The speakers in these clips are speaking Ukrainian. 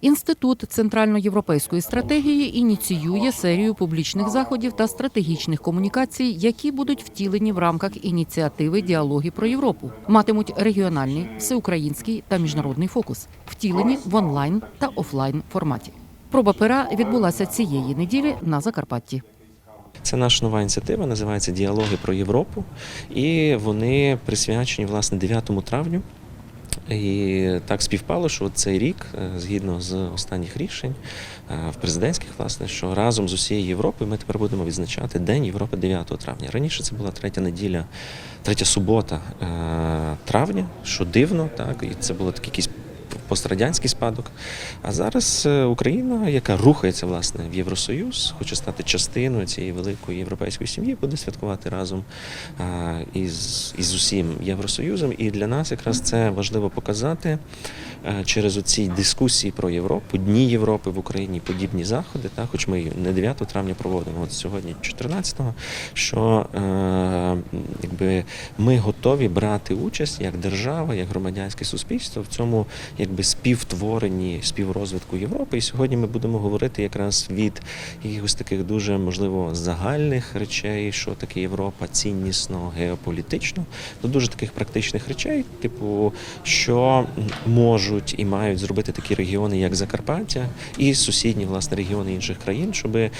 Інститут центральноєвропейської стратегії ініціює серію публічних заходів та стратегічних комунікацій, які будуть втілені в рамках ініціативи Діалоги про Європу. Матимуть регіональний, всеукраїнський та міжнародний фокус, втілені в онлайн та офлайн форматі. Проба пера відбулася цієї неділі на Закарпатті. Це наша нова ініціатива, називається Діалоги про Європу, і вони присвячені власне 9 травню. І так співпало, що цей рік, е, згідно з останніх рішень е, в президентських, власне, що разом з усією Європою ми тепер будемо відзначати День Європи 9 травня. Раніше це була третя неділя, третя субота е, травня, що дивно, так і це було таке якийсь пострадянський спадок. А зараз е, Україна, яка рухається власне в Євросоюз, хоче стати частиною цієї великої європейської сім'ї, буде святкувати разом із, із усім Євросоюзом. І для нас якраз це важливо показати е, через оці дискусії про Європу, Дні Європи в Україні, подібні заходи, так, хоч ми не 9 травня проводимо, от сьогодні 14-го, що е, якби ми готові брати участь як держава, як громадянське суспільство в цьому якби співтворенні, співрозвитку Європи. І сьогодні ми будемо говорити якраз від якихось таких дуже можливо загальних речей, що таке Європа ціннісно, геополітично, до дуже таких практичних речей, типу, що можуть і мають зробити такі регіони, як Закарпаття, і сусідні власне регіони інших країн, щоб е,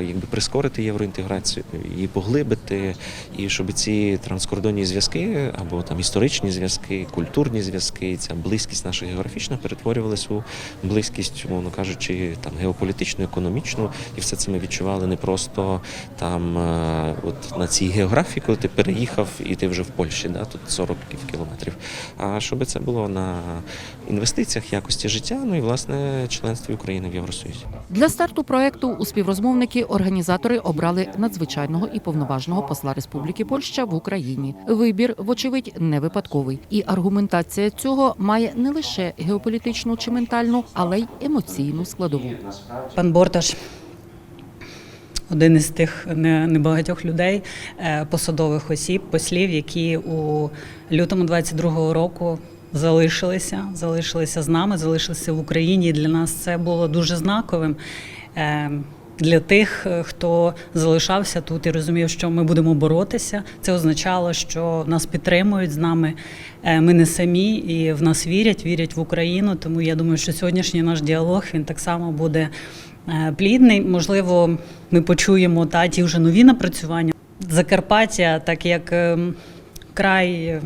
якби прискорити євроінтеграцію, її поглибити, і щоб ці транскордонні зв'язки або там історичні зв'язки, культурні зв'язки, ця близькість наша географічна перетворювалась у близькість, умовно кажучи, там геополітичну, економічну, і все це ми відчували не просто там е, от на цій географії, коли ти переїхав і ти вже в Польщі, да, тут 40 кілометрів. А щоб це було на інвестиціях, якості життя, ну і власне членстві України в Євросоюзі. Для старту проекту у співрозмовники організатори обрали надзвичайного і повноважного посла Республіки Польща в Україні. Вибір, вочевидь, не випадковий, і аргументація цього має не лише геополітичну чи ментальну, але й емоційну складову. Пан Борташ один із тих небагатьох людей, е, посадових осіб, послів, які у лютому 22-го року залишилися, залишилися з нами, залишилися в Україні. І для нас це було дуже знаковим. Для тих, е, хто залишався тут і розумів, що ми будемо боротися, це означало, що нас підтримують з нами. Е, Ми не самі і в нас вірять, вірять в Україну. Тому я думаю, що сьогоднішній наш діалог він так само буде е, плідний. Можливо, ми почуємо та ті вже нові напрацювання. Закарпаття, так як ем, край.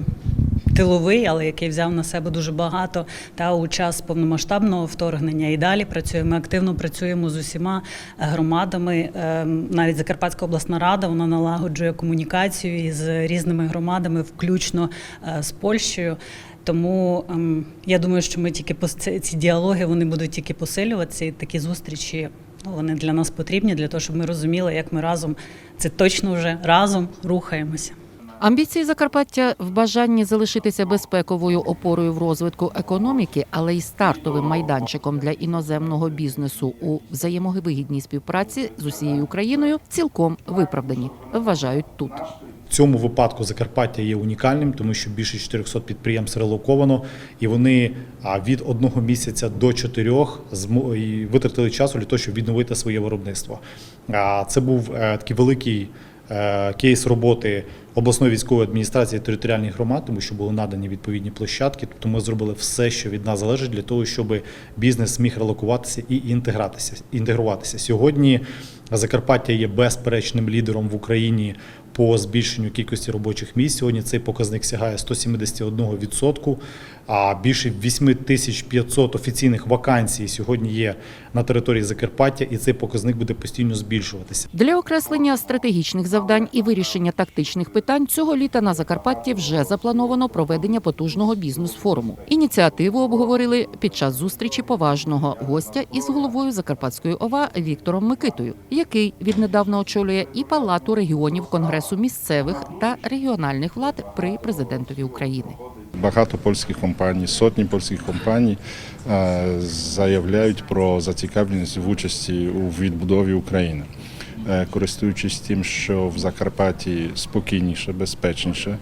Тиловий, але який взяв на себе дуже багато та у час повномасштабного вторгнення і далі працюємо. Ми активно працюємо з усіма е, громадами. Ем, Навіть Закарпатська обласна рада вона налагоджує комунікацію із різними громадами, включно е, з Польщею. Тому ем, я думаю, що ми тільки ці- діалоги вони будуть тільки посилюватися, і такі зустрічі вони для нас потрібні, для того, щоб ми розуміли, як ми разом це точно вже разом рухаємося. Амбіції Закарпаття в бажанні залишитися безпековою опорою в розвитку економіки, але й стартовим майданчиком для іноземного бізнесу у взаємовигідній співпраці з усією Україною цілком виправдані, вважають тут. В цьому випадку Закарпаття є унікальним, тому що більше 400 підприємств релоковано, і вони від одного місяця до чотирьох витратили часу для того, щоб відновити своє виробництво. Це був е, такий великий е, кейс роботи обласної військової адміністрації територіальних громад, тому що були надані відповідні площадки. Тобто ми зробили все, що від нас залежить, для того, щоб бізнес зміг релокуватися і інтегратися, інтегруватися. Сьогодні Закарпаття є безперечним лідером в Україні по збільшенню кількості робочих місць. Сьогодні цей показник сягає 171%, а більше 8500 офіційних вакансій сьогодні є на території Закарпаття, і цей показник буде постійно збільшуватися. Для окреслення стратегічних завдань і вирішення тактичних питань цього літа на Закарпатті вже заплановано проведення потужного бізнес-форуму. Ініціативу обговорили під час зустрічі поважного гостя із головою Закарпатської ОВА Віктором Микитою, який віднедавна очолює і палату регіонів Конгресу місцевих та регіональних влад при президентові України. Багато польських компаній, сотні польських компаній е, заявляють про зацікавленість в участі у відбудові України. Е, користуючись тим, що в Закарпатті спокійніше, безпечніше,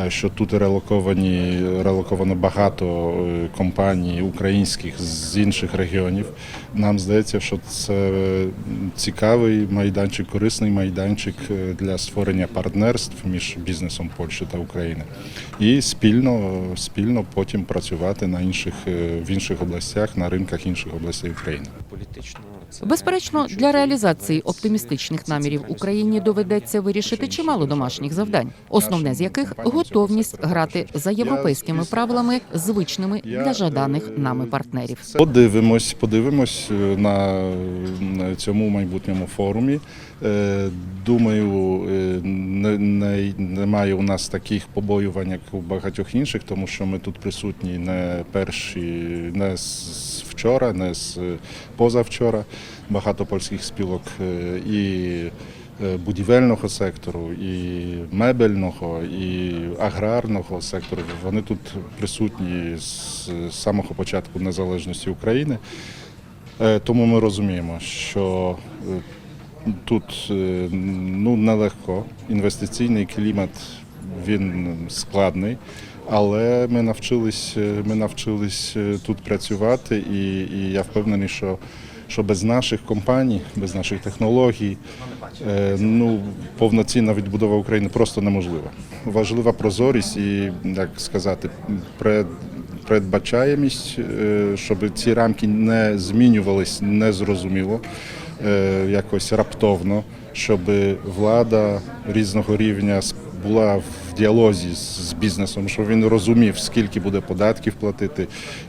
е, що тут релоковані релоковано багато е, компаній українських з інших регіонів. Нам здається, що це цікавий майданчик, корисний майданчик для створення партнерств між бізнесом Польщі та України. І спільно, спільно потім працювати на інших в інших областях, на ринках інших областей України. Політично Безперечно, для реалізації оптимістичних намірів Україні доведеться вирішити чимало домашніх завдань, основне з яких готовність грати за європейськими правилами, звичними для жаданих нами партнерів. Подивимось, подивимось е, на, цьому майбутньому форумі. Е, Думаю, е, не, не, немає у нас таких побоювань, як у багатьох інших, тому що ми тут присутні не перші, не з вчора, не з позавчора. Багато польських спілок е, і е, будівельного сектору, і мебельного, і аграрного сектору. Вони тут присутні з самого початку незалежності України. Е, Тому ми розуміємо, що е, тут е, ну, нелегко. Інвестиційний клімат він складний, але ми навчились, е, ми навчились е, тут працювати, і, і я впевнений, що, що без наших компаній, без наших технологій, е, ну, повноцінна відбудова України просто неможлива. Важлива прозорість і, як сказати, пред, передбачаємість, щоб ці рамки не змінювались незрозуміло, якось раптовно, щоб влада різного рівня була в діалозі з бізнесом, щоб він розумів, скільки буде податків платити,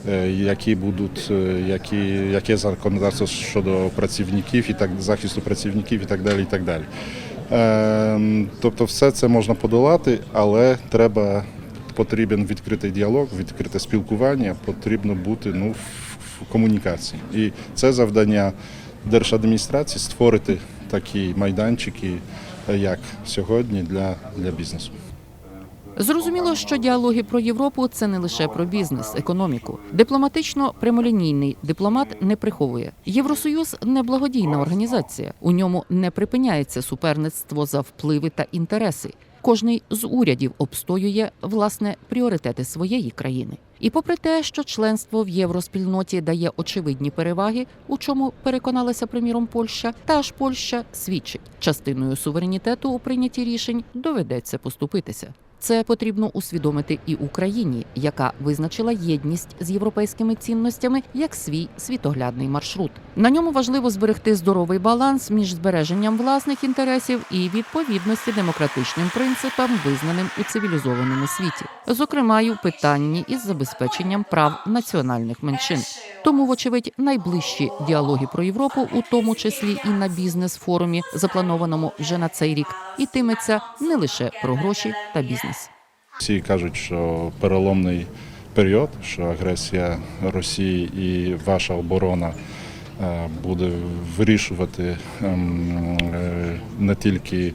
е, які будуть, е, які, яке законодавство щодо працівників і так захисту працівників і так далі. І так далі. Ем, Тобто, все це можна подолати, але треба потрібен відкритий діалог, відкрите спілкування, потрібно бути ну, в, комунікації. І це завдання держадміністрації створити такі майданчики, як сьогодні, для, для бізнесу. Зрозуміло, що діалоги про Європу це не лише про бізнес, економіку. Дипломатично прямолінійний дипломат не приховує. Євросоюз не благодійна організація. У ньому не припиняється суперництво за впливи та інтереси. Кожний з урядів обстоює власне пріоритети своєї країни. І попри те, що членство в євроспільноті дає очевидні переваги, у чому переконалася приміром Польща, та ж Польща свідчить, частиною суверенітету у прийнятті рішень доведеться поступитися. Це потрібно усвідомити і Україні, яка визначила єдність з європейськими цінностями як свій світоглядний маршрут. На ньому важливо зберегти здоровий баланс між збереженням власних інтересів і відповідності демократичним принципам, визнаним у цивілізованому світі, зокрема й у питанні із забезпеченням прав національних меншин. Тому, вочевидь, найближчі діалоги про Європу, у тому числі і на бізнес-форумі, запланованому вже на цей рік, ітиметься не лише про гроші та бізнес. Всі кажуть, що переломний період, що агресія Росії і ваша оборона е, буде вирішувати ем, е, не тільки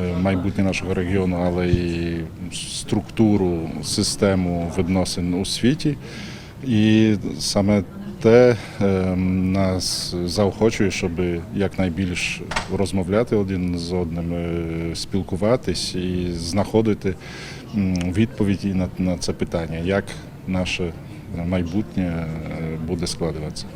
е, майбутнє нашого регіону, але й структуру, систему відносин у світі. І саме те ем, нас заохочує, щоб якнайбільш розмовляти один з одним, спілкуватись і знаходити відповіді на, на це питання, як наше майбутнє е, буде складуватися.